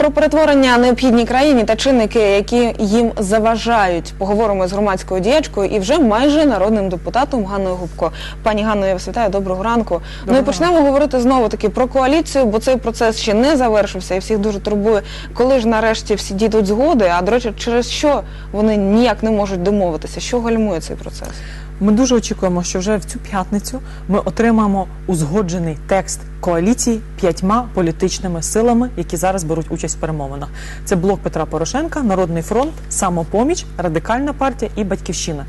Про перетворення необхідній країні та чинники, які їм заважають. Поговоримо з громадською діячкою і вже майже народним депутатом Ганною Губко. Пані Ганно, я вас вітаю. Доброго ранку. ну і почнемо говорити знову таки про коаліцію, бо цей процес ще не завершився і всіх дуже турбує, коли ж нарешті всі дійдуть згоди. А до речі, через що вони ніяк не можуть домовитися? Що гальмує цей процес? Ми дуже очікуємо, що вже в цю п'ятницю ми отримаємо узгоджений текст коаліції п'ятьма політичними силами, які зараз беруть участь в перемовинах. Це блок Петра Порошенка, Народний фронт, Самопоміч, Радикальна партія і Батьківщина.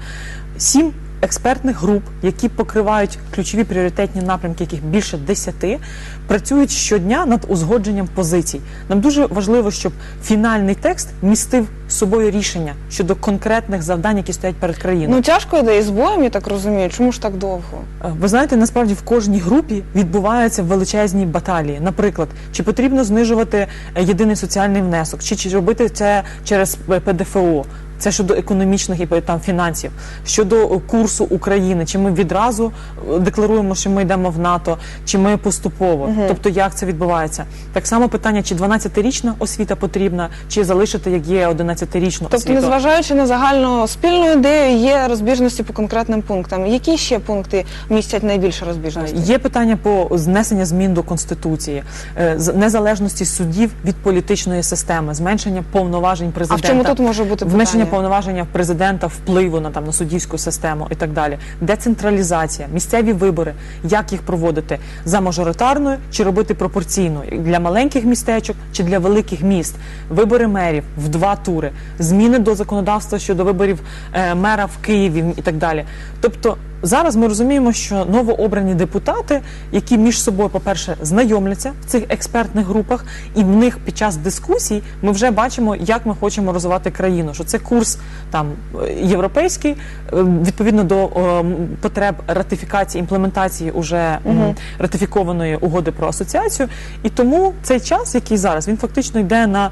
Сім експертних груп, які покривають ключові пріоритетні напрямки, яких більше десяти, працюють щодня над узгодженням позицій. Нам дуже важливо, щоб фінальний текст містив собою рішення щодо конкретних завдань, які стоять перед країною. Ну тяжко йде із боєм, я так розумію. Чому ж так довго? Е, Ви знаєте, насправді в кожній групі відбуваються величезні баталії. Наприклад, чи потрібно знижувати е, єдиний соціальний внесок, чи, чи робити це через е, ПДФО. Це щодо економічних і там фінансів, щодо е, курсу України, чи ми відразу е, декларуємо, що ми йдемо в НАТО, чи ми поступово. Тобто, як це відбувається? Так само питання, чи 12-річна освіта потрібна, чи залишити як є 11-річну Тобто, освіту. незважаючи на загальну спільну ідею, є розбіжності по конкретним пунктам. Які ще пункти містять найбільше розбіжностей? Є питання по знесення змін до конституції, е, незалежності суддів від політичної системи, зменшення повноважень А в чому тут може бути питання? Повноваження президента впливу на там на суддівську систему і так далі. Децентралізація, місцеві вибори, як їх проводити за мажоритарною чи робити пропорційно для маленьких містечок чи для великих міст. Вибори мерів в два тури, зміни до законодавства щодо виборів е, мера в Києві і так далі. Тобто. Зараз ми розуміємо, що новообрані депутати, які між собою, по-перше, знайомляться в цих експертних групах, і в них під час дискусій ми вже бачимо, як ми хочемо розвивати країну. Що це курс там е, європейський, е, відповідно до е, потреб ратифікації імплементації уже м, ратифікованої угоди про асоціацію. І тому цей час, який зараз, він фактично йде на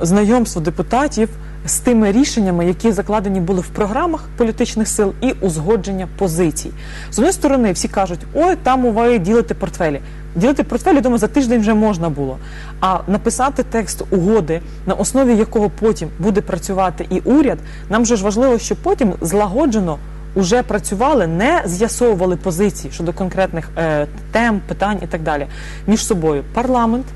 знайомство депутатів з тими рішеннями, які закладені були в програмах політичних сил, і узгодження позицій. З однієї сторони, всі кажуть, ой, там ви ділите портфелі. Ділити портфелі, думаю, за тиждень вже можна було. А написати текст угоди, на основі якого потім буде працювати і уряд, нам же ж важливо, щоб потім злагоджено уже працювали, не з'ясовували позиції щодо конкретних е, тем, питань і так далі між собою. Парламент,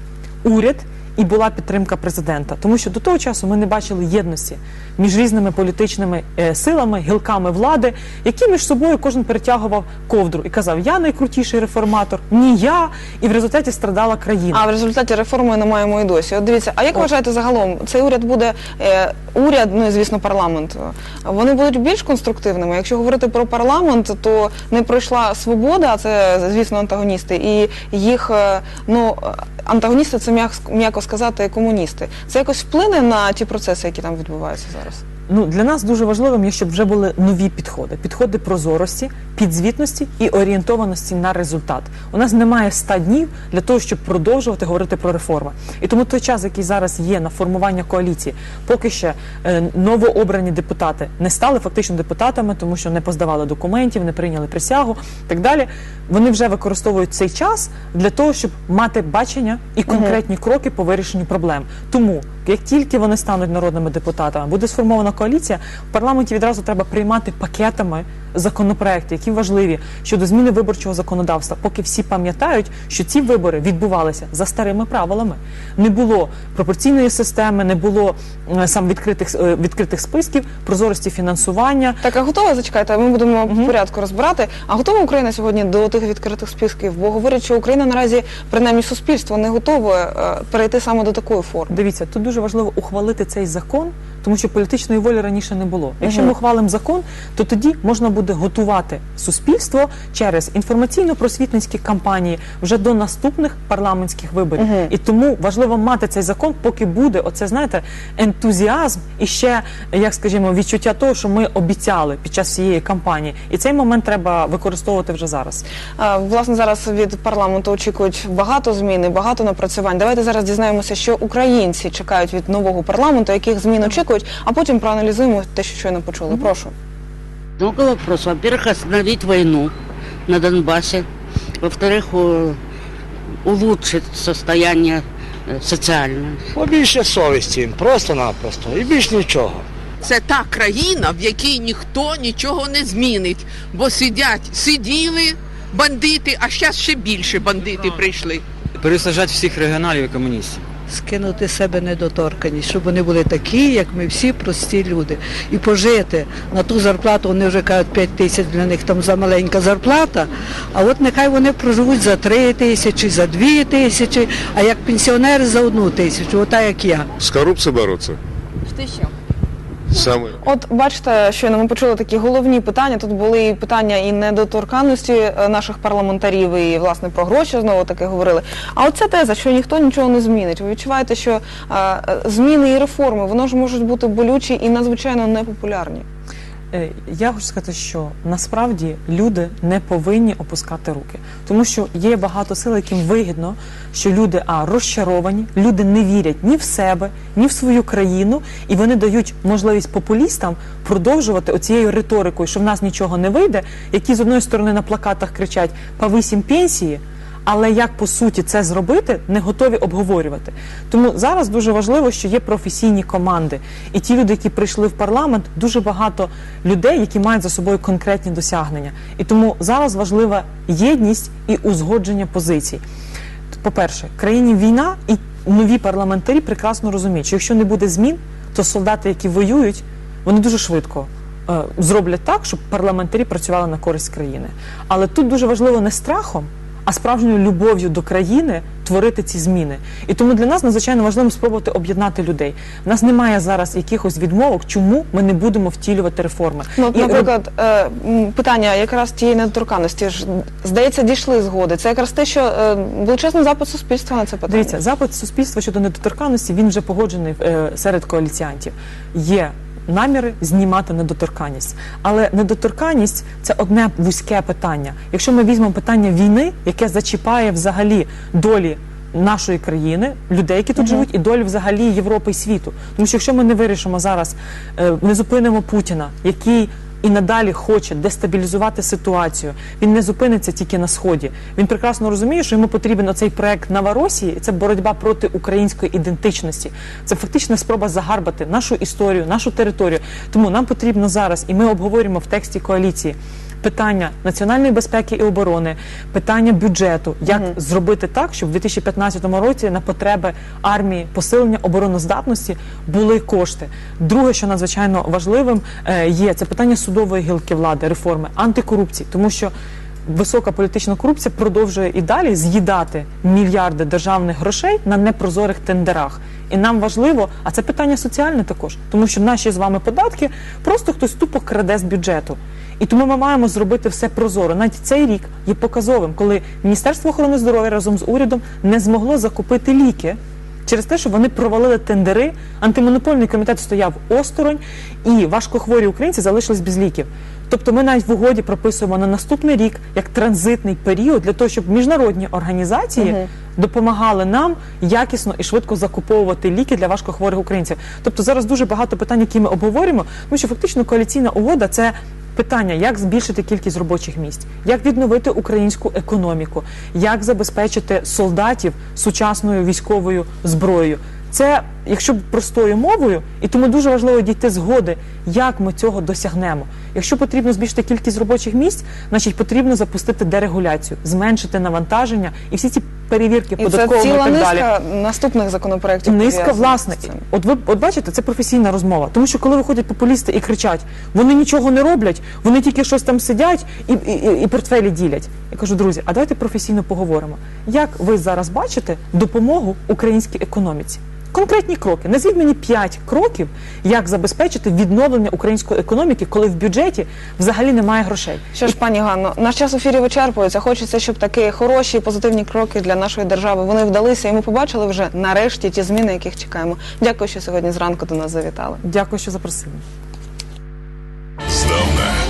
уряд і була підтримка президента, тому що до того часу ми не бачили єдності між різними політичними е, силами, гілками влади, які між собою кожен перетягував ковдру і казав: Я найкрутіший реформатор, ні я, і в результаті страдала країна. А в результаті реформи не маємо і досі. От дивіться, а як От. вважаєте загалом, цей уряд буде е, уряд, ну і звісно, парламент. Вони будуть більш конструктивними. Якщо говорити про парламент, то не пройшла свобода, а це звісно антагоністи, і їх е, ну антагоністи це м'як- м'яко сказати комуністи. Це якось вплине на ті процеси, які там відбуваються зараз. Ну для нас дуже важливим є, щоб вже були нові підходи: підходи прозорості, підзвітності і орієнтованості на результат. У нас немає ста днів для того, щоб продовжувати говорити про реформи. І тому той час, який зараз є на формування коаліції, поки ще е, новообрані депутати не стали фактично депутатами, тому що не поздавали документів, не прийняли присягу так далі. Вони вже використовують цей час для того, щоб мати бачення і конкретні кроки по вирішенню проблем. Тому як тільки вони стануть народними депутатами, буде сформована коаліція, в парламенті відразу треба приймати пакетами законопроекти, які важливі щодо зміни виборчого законодавства, поки всі пам'ятають, що ці вибори відбувалися за старими правилами. Не було пропорційної системи, не було е, сам відкритих е, відкритих списків, прозорості фінансування. Так, а готова зачекайте, ми будемо в порядку розбирати. А готова Україна сьогодні до тих відкритих списків? Бо говорять, що Україна наразі, принаймні суспільство, не готове е, перейти саме до такої форми. Дивіться, тут дуже важливо ухвалити цей закон, тому що політичної волі раніше не було. Якщо ми ухвалимо закон, то тоді можна буде готувати суспільство через інформаційно-просвітницькі кампанії вже до наступних парламентських виборів. І тому важливо мати цей закон, поки буде оце, знаєте, ентузіазм і ще, як скажімо, відчуття того, що ми обіцяли під час цієї кампанії. І цей момент треба використовувати вже зараз. А, Власне, зараз від парламенту очікують багато змін і багато напрацювань. Давайте зараз дізнаємося, що українці чекають від нового парламенту, яких змін очікують, а потім проаналізуємо те, що щойно почули. Прошу. Много вопросов. Во-первых, остановить войну на Донбассе. Во-вторых, у- улучшить состояние э, социальную. Побільше совісті їм, просто-напросто. І більш нічого. Це та країна, в якій ніхто нічого не змінить, бо сидять, сиділи бандити, а зараз ще більше бандити прийшли. пересаджати всіх регіоналів і комуністів. скинути з себе недоторканість, щоб вони були такі, як ми всі прості люди. І пожити на ту зарплату, вони вже кажуть, 5 тисяч для них там за маленька зарплата. А от нехай вони проживуть за 3 тисячі, за 2 тисячі, а як пенсіонери за одну тисячу, ота як я. З корупцією бороться. Ти що? Самое. От бачите, щойно ми почули такі головні питання. Тут були і питання і недоторканності е, наших парламентарів, і власне про гроші знову таки говорили. А оця теза, що ніхто нічого не змінить. Ви відчуваєте, що е, е, зміни і реформи воно ж можуть бути болючі і надзвичайно непопулярні. Е, Я хочу сказати, що насправді люди не повинні опускати руки, тому що є багато сил, яким вигідно, що люди а розчаровані, люди не вірять ні в себе, ні в свою країну, і вони дають можливість популістам продовжувати оцією риторикою, що в нас нічого не вийде, які з одної сторони на плакатах кричать «повисім пенсії. Але як по суті це зробити, не готові обговорювати. Тому зараз дуже важливо, що є професійні команди, і ті люди, які прийшли в парламент, дуже багато людей, які мають за собою конкретні досягнення. І тому зараз важлива єдність і узгодження позицій. По-перше, в країні війна і нові парламентарі прекрасно розуміють, що якщо не буде змін, то солдати, які воюють, вони дуже швидко е, зроблять так, щоб парламентарі працювали на користь країни. Але тут дуже важливо не страхом, а справжньою любов'ю до країни творити ці зміни. І тому для нас надзвичайно важливо спробувати об'єднати людей. У нас немає зараз якихось відмовок, чому ми не будемо втілювати реформи. Ну, от, І наприклад, е, питання якраз тієї недоторканності ж здається, дійшли згоди. Це якраз те, що е, величезний запит суспільства на це питання. Дивіться, запит суспільства щодо недоторканності він вже погоджений е, серед коаліціантів. Є наміри знімати недоторканність, але недоторканність це одне вузьке питання. Якщо ми візьмемо питання війни, яке зачіпає взагалі долі. Нашої країни, людей, які тут живуть, і долі взагалі Європи і світу. Тому що якщо ми не вирішимо зараз, е, не зупинимо Путіна, який і надалі хоче дестабілізувати ситуацію. Він не зупиниться тільки на сході. Він прекрасно розуміє, що йому потрібен оцей проект Новоросії. Це боротьба проти української ідентичності. Це фактична спроба загарбати нашу історію, нашу територію. Тому нам потрібно зараз, і ми обговорюємо в тексті коаліції. Питання національної безпеки і оборони, питання бюджету, як зробити так, щоб в 2015 році на потреби армії посилення обороноздатності були кошти. Друге, що надзвичайно важливим е, є, це питання судової гілки влади, реформи, антикорупції, тому що висока політична корупція продовжує і далі з'їдати мільярди державних грошей на непрозорих тендерах. І нам важливо, а це питання соціальне також, тому що наші з вами податки просто хтось тупо краде з бюджету. І тому ми маємо зробити все прозоро. Навіть цей рік є показовим, коли Міністерство охорони здоров'я разом з урядом не змогло закупити ліки через те, що вони провалили тендери. Антимонопольний комітет стояв осторонь, і важкохворі українці залишились без ліків. Тобто ми навіть в угоді прописуємо на наступний рік як транзитний період для того, щоб міжнародні організації допомагали нам якісно і швидко закуповувати ліки для важкохворих українців. Тобто зараз дуже багато питань, які ми обговорюємо, тому що фактично коаліційна угода це. Питання, як збільшити кількість робочих місць, як відновити українську економіку, як забезпечити солдатів сучасною військовою зброєю. Це, якщо простою мовою, і тому дуже важливо дійти згоди, як ми цього досягнемо. Якщо потрібно збільшити кількість робочих місць, значить потрібно запустити дерегуляцію, зменшити навантаження і всі ці перевірки І це податковими і ціла так далі. низка наступних законопроєктів. Низка власне, от ви от бачите, це професійна розмова. Тому що коли виходять популісти і кричать, вони нічого не роблять, вони тільки щось там сидять і, і, і, і портфелі ділять. Я кажу, друзі, а давайте професійно поговоримо. Як ви зараз бачите допомогу українській економіці? Конкретні кроки. Назвіть мені п'ять кроків, як забезпечити відновлення української економіки, коли в бюджеті взагалі немає грошей. Що ж, пані Ганно, наш час в ефірі вичерпується. Хочеться, щоб такі хороші, позитивні кроки для нашої держави вони вдалися, і ми побачили вже нарешті ті зміни, яких чекаємо. Дякую, що сьогодні зранку до нас завітали. Дякую, що запросили.